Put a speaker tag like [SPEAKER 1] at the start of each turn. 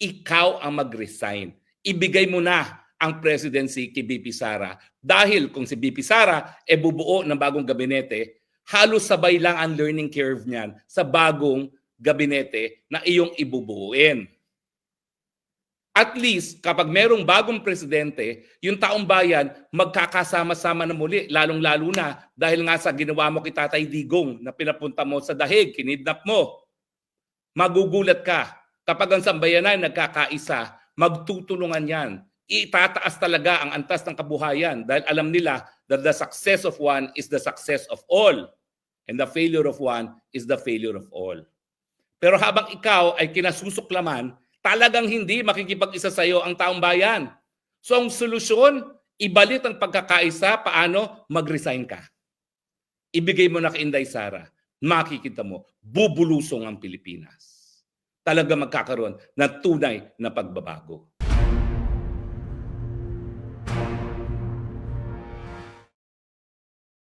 [SPEAKER 1] ikaw ang mag-resign. Ibigay mo na ang presidency kay BP Sara dahil kung si BP Sara e bubuo ng bagong gabinete, halos sabay lang ang learning curve niyan sa bagong gabinete na iyong ibubuuin. At least, kapag merong bagong presidente, yung taong bayan magkakasama-sama na muli, lalong-lalo na dahil nga sa ginawa mo kay Tatay Digong na pinapunta mo sa dahig, kinidnap mo. Magugulat ka kapag ang sambayanan nagkakaisa, magtutulungan yan. Itataas talaga ang antas ng kabuhayan dahil alam nila that the success of one is the success of all. And the failure of one is the failure of all. Pero habang ikaw ay kinasusuklaman, talagang hindi makikipag-isa sa iyo ang taong bayan. So ang solusyon, ibalik ang pagkakaisa, paano? Mag-resign ka. Ibigay mo na kay Inday Sara. Makikita mo, bubulusong ang Pilipinas. Talaga magkakaroon ng tunay na pagbabago.